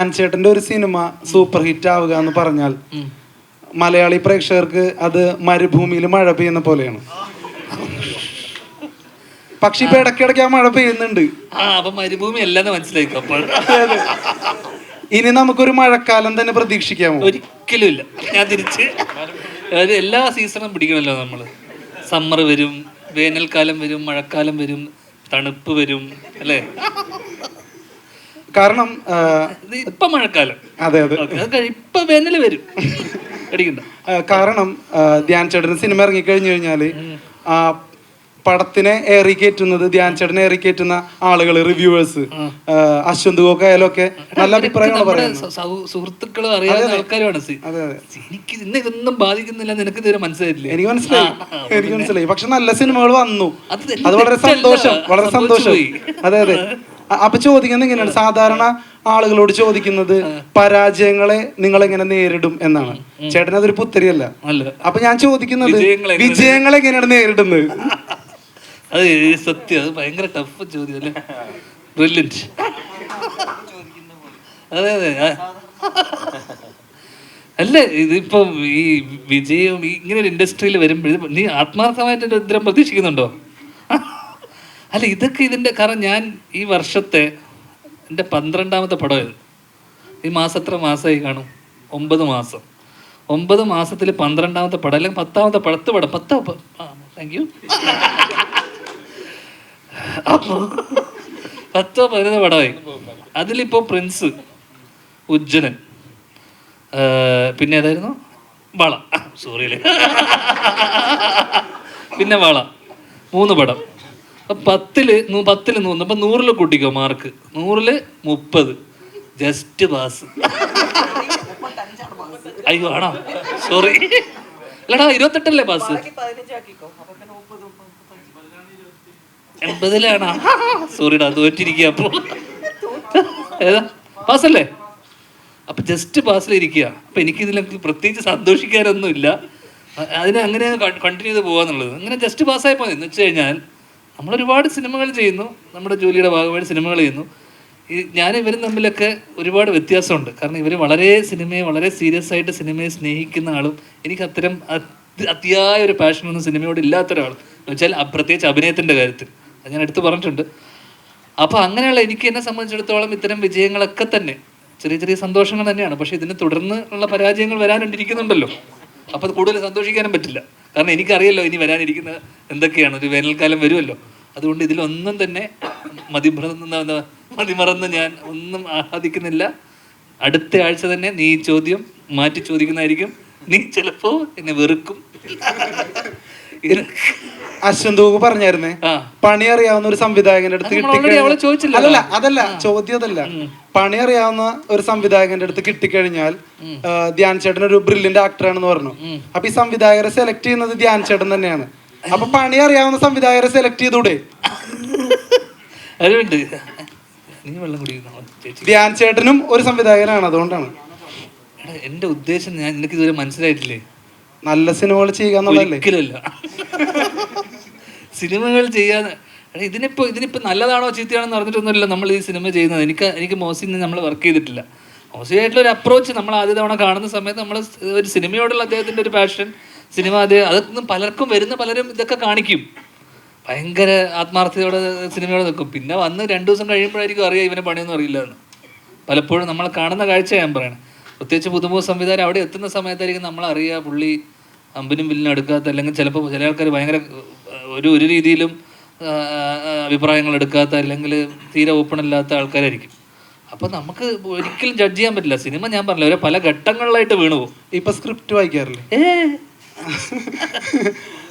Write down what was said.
ചേട്ടന്റെ ഒരു cinema super hit ആവുക എന്ന് പറഞ്ഞാൽ. മലയാളി പ്രേക്ഷകർക്ക് അത് മരുഭൂമിയിൽ മഴ പെയ്യുന്ന പോലെയാണ്. പക്ഷെ ഇപ്പൊ ഇടയ്ക്കിടയ്ക്ക് ആ മഴ പെയ്യുന്നുണ്ട്. മരുഭൂമി അല്ലെന്ന് ഇനി നമുക്കൊരു മഴക്കാലം തന്നെ പ്രതീക്ഷിക്കാമോ? ഒരിക്കലും ഇല്ല. ഞാൻ തിരിച്ച് അതായത് എല്ലാ സീസണും പിടിക്കണല്ലോ നമ്മൾ. സമ്മർ വരും വേനൽക്കാലം വരും മഴക്കാലം വരും തണുപ്പ് വരും അല്ലേ? കാരണം ഇപ്പൊ മഴക്കാലം. അതെ അതെ. ഇപ്പൊ വേനൽ വരും. അടിക്കണ്ട കാരണം ധ്യാൻ ചേട്ടൻ സിനിമ ഇറങ്ങിക്കഴിഞ്ഞു കഴിഞ്ഞാൽ ആ പടത്തിനെ ഏറി കയറ്റുന്നത് ധ്യാൻ ചേട്ടനെ ഏറി കയറ്റുന്ന ആളുകൾ റിവ്യൂവേഴ്സ് അശ്വന്ത് ഗോക്കായാലും ഒക്കെ നല്ല അഭിപ്രായങ്ങൾ പറയുന്നത്. സുഹൃത്തുക്കൾ അറിയാവുന്ന ആൾക്കാരുമാണ്. എനിക്ക് ഇന്ന് ഇതൊന്നും ബാധിക്കുന്നില്ല നിനക്ക് ഇതുവരെ മനസ്സിലായില്ലേ എനിക്ക് മനസ്സിലായി. എനിക്ക് മനസ്സിലായി. പക്ഷെ നല്ല സിനിമകൾ വന്നു. അത് വളരെ സന്തോഷം വളരെ സന്തോഷമായി. അതെ അതെ. അപ്പൊ ചോദിക്കുന്നത് എങ്ങനെയാണ് സാധാരണ ആളുകളോട് ചോദിക്കുന്നത് പരാജയങ്ങളെ നിങ്ങൾ എങ്ങനെ നേരിടും എന്നാണ്. ചേട്ടൻ അതൊരു പുത്തരിയല്ല. അല്ല. അപ്പൊ ഞാൻ ചോദിക്കുന്നത് വിജയങ്ങളെ എങ്ങനെയാണ് നേരിടുന്നത്? അത് സത്യം. അത് ഭയങ്കര ടഫ് ചോദ്യം അല്ലേ? ബ്രില്യന്റ് അതെ അതെ. അല്ല ഇതിപ്പോ ഈ വിജയം ഇങ്ങനെ ഒരു ഇൻഡസ്ട്രിയിൽ വരുമ്പോൾ നീ ആത്മാർത്ഥമായിട്ട് എന്തെങ്കിലും പ്രതീക്ഷിക്കുന്നുണ്ടോ? അല്ല ഇതൊക്കെ ഇതിന്റെ കാരണം ഞാൻ ഈ വർഷത്തെ എന്റെ പന്ത്രണ്ടാമത്തെ പടം ഇത് ഈ മാസം എത്ര മാസമായി കാണും? ഒമ്പത് മാസം. ഒമ്പത് മാസത്തിൽ പന്ത്രണ്ടാമത്തെ പടം അല്ലെങ്കിൽ പത്താമത്തെ പടത്ത് പടം പത്ത് താങ്ക് യു പത്തോ പതിനൊന്ന് പടമായി. അതിലിപ്പോൾ പ്രിൻസ് ഉജ്ജനൻ പിന്നെ ഏതായിരുന്നു? വള. സോറിയില്ലേ. പിന്നെ വള. മൂന്ന് പടം. അപ്പൊ പത്തിൽ പത്തിൽ പത്തിൽ മൂന്ന് അപ്പൊ നൂറിൽ കൂട്ടിക്കോ മാർക്ക് നൂറിൽ മുപ്പത്. ജസ്റ്റ് പാസ് അയ്യോ ആണോ? സോറി അല്ലടാ ഇരുപത്തെട്ടല്ലേ പാസ് എൺപതിലാണോ? സോറിടാ തോറ്റിരിക്കുക അപ്പോൾ ഏതാ? പാസ്സല്ലേ അപ്പൊ ജസ്റ്റ് പാസ്സിലിരിക്കുക അപ്പൊ എനിക്കിതിൽ പ്രത്യേകിച്ച് സന്തോഷിക്കാനൊന്നുമില്ല. അതിനെ അങ്ങനെ കണ്ടിന്യൂ ചെയ്ത് പോകാന്നുള്ളത് അങ്ങനെ ജസ്റ്റ് പാസ്സായി പോയി എന്ന് വെച്ച് കഴിഞ്ഞാൽ നമ്മൾ ഒരുപാട് സിനിമകൾ ചെയ്യുന്നു. നമ്മുടെ ജോലിയുടെ ഭാഗമായിട്ട് സിനിമകൾ ചെയ്യുന്നു. ഈ ഞാൻ ഇവരും തമ്മിലൊക്കെ ഒരുപാട് വ്യത്യാസമുണ്ട്. കാരണം ഇവർ വളരെ സിനിമയെ വളരെ സീരിയസ് ആയിട്ട് സിനിമയെ സ്നേഹിക്കുന്ന ആളും എനിക്ക് അത്തരം അത് അതിയായ ഒരു പാഷനൊന്നും സിനിമയോട് ഇല്ലാത്ത ഒരാൾ എന്ന് വെച്ചാൽ പ്രത്യേകിച്ച് അഭിനയത്തിന്റെ കാര്യത്തിൽ. അത് ഞാൻ എടുത്ത് പറഞ്ഞിട്ടുണ്ട്. അപ്പോൾ അങ്ങനെയുള്ള എനിക്ക് എന്നെ സംബന്ധിച്ചിടത്തോളം ഇത്തരം വിജയങ്ങളൊക്കെ തന്നെ ചെറിയ ചെറിയ സന്തോഷങ്ങൾ തന്നെയാണ്. പക്ഷേ ഇതിന് തുടർന്ന് ഉള്ള പരാജയങ്ങൾ വരാനുണ്ടിരിക്കുന്നുണ്ടല്ലോ. അപ്പോൾ അത് കൂടുതൽ സന്തോഷിക്കാനും പറ്റില്ല. കാരണം എനിക്കറിയല്ലോ ഇനി വരാനിരിക്കുന്ന എന്തൊക്കെയാണ്? ഒരു വേനൽക്കാലം വരുമല്ലോ. അതുകൊണ്ട് ഇതിലൊന്നും തന്നെ മതിമറന്ന് മതിമറന്ന് ഞാൻ ഒന്നും ആഹ്ലാദിക്കുന്നില്ല. അടുത്ത ആഴ്ച തന്നെ നീ ചോദ്യം മാറ്റി ചോദിക്കുന്നതായിരിക്കും. നീ ചിലപ്പോ എന്നെ വെറുക്കും. അശ്വന്തൂക്ക് പറഞ്ഞായിരുന്നേ? പണി അറിയാവുന്ന ഒരു സംവിധായകന്റെ അടുത്ത് കിട്ടി? അല്ലല്ല അതല്ല ചോദ്യം അതല്ല. പണി അറിയാവുന്ന ഒരു സംവിധായകന്റെ അടുത്ത് കിട്ടിക്കഴിഞ്ഞാൽ ധ്യാൻ ചേട്ടൻ ഒരു ബ്രില്യന്റ് ആക്ടറാണെന്ന് പറഞ്ഞു. അപ്പൊ ഈ സംവിധായകരെ സെലക്ട് ചെയ്യുന്നത് ധ്യാൻ ചേട്ടൻ തന്നെയാണ്. അപ്പൊ പണി അറിയാവുന്ന സംവിധായകരെ സെലക്ട് ചെയ്തൂടെ? ധ്യാൻ ചേട്ടനും ഒരു സംവിധായകനാണ് അതുകൊണ്ടാണ്. എന്റെ ഉദ്ദേശം ഞാൻ നിനക്ക് ഇതുവരെ മനസ്സിലായിട്ടില്ലേ? നല്ല സിനിമകൾ ചെയ്യുക സിനിമകൾ ചെയ്യാൻ ഇതിനിപ്പോ ഇതിനിപ്പോ നല്ലതാണോ ചീത്തയാണോ പറഞ്ഞിട്ടൊന്നുമില്ല നമ്മൾ ഈ സിനിമ ചെയ്യുന്നത്. എനിക്ക് എനിക്ക് മോസിന് നമ്മൾ വർക്ക് ചെയ്തിട്ടില്ല. മോസിയായിട്ടുള്ള ഒരു അപ്രോച്ച് നമ്മൾ ആദ്യ തവണ കാണുന്ന സമയത്ത് നമ്മൾ ഒരു സിനിമയോടുള്ള അദ്ദേഹത്തിന്റെ ഒരു പാഷൻ സിനിമ അത് അതൊന്നും പലർക്കും വരുന്ന പലരും ഇതൊക്കെ കാണിക്കും. ഭയങ്കര ആത്മാർത്ഥതയോടെ സിനിമയോടെ നിൽക്കും. പിന്നെ വന്ന് രണ്ടു ദിവസം കഴിയുമ്പോഴായിരിക്കും അറിയാം ഇവനെ പണിയൊന്നും അറിയില്ല എന്ന്. പലപ്പോഴും നമ്മൾ കാണുന്ന കാഴ്ച ഞാൻ പറയണേ. പ്രത്യേകിച്ച് പുതുമുഖ സംവിധാനം അവിടെ എത്തുന്ന സമയത്തായിരിക്കും നമ്മൾ അറിയുക പുള്ളി അമ്പിനും വില്ലിനും എടുക്കാത്ത അല്ലെങ്കിൽ ചിലപ്പോൾ ചില ആൾക്കാർ ഭയങ്കര ഒരു ഒരു രീതിയിലും അഭിപ്രായങ്ങൾ എടുക്കാത്ത അല്ലെങ്കിൽ തീരെ ഓപ്പൺ അല്ലാത്ത ആൾക്കാരായിരിക്കും. അപ്പോൾ നമുക്ക് ഒരിക്കലും ജഡ്ജ് ചെയ്യാൻ പറ്റില്ല. സിനിമ ഞാൻ പറഞ്ഞില്ല ഒരു പല ഘട്ടങ്ങളിലായിട്ട് വീണു പോകും. ഇപ്പം സ്ക്രിപ്റ്റ് വായിക്കാറില്ല? ഏ?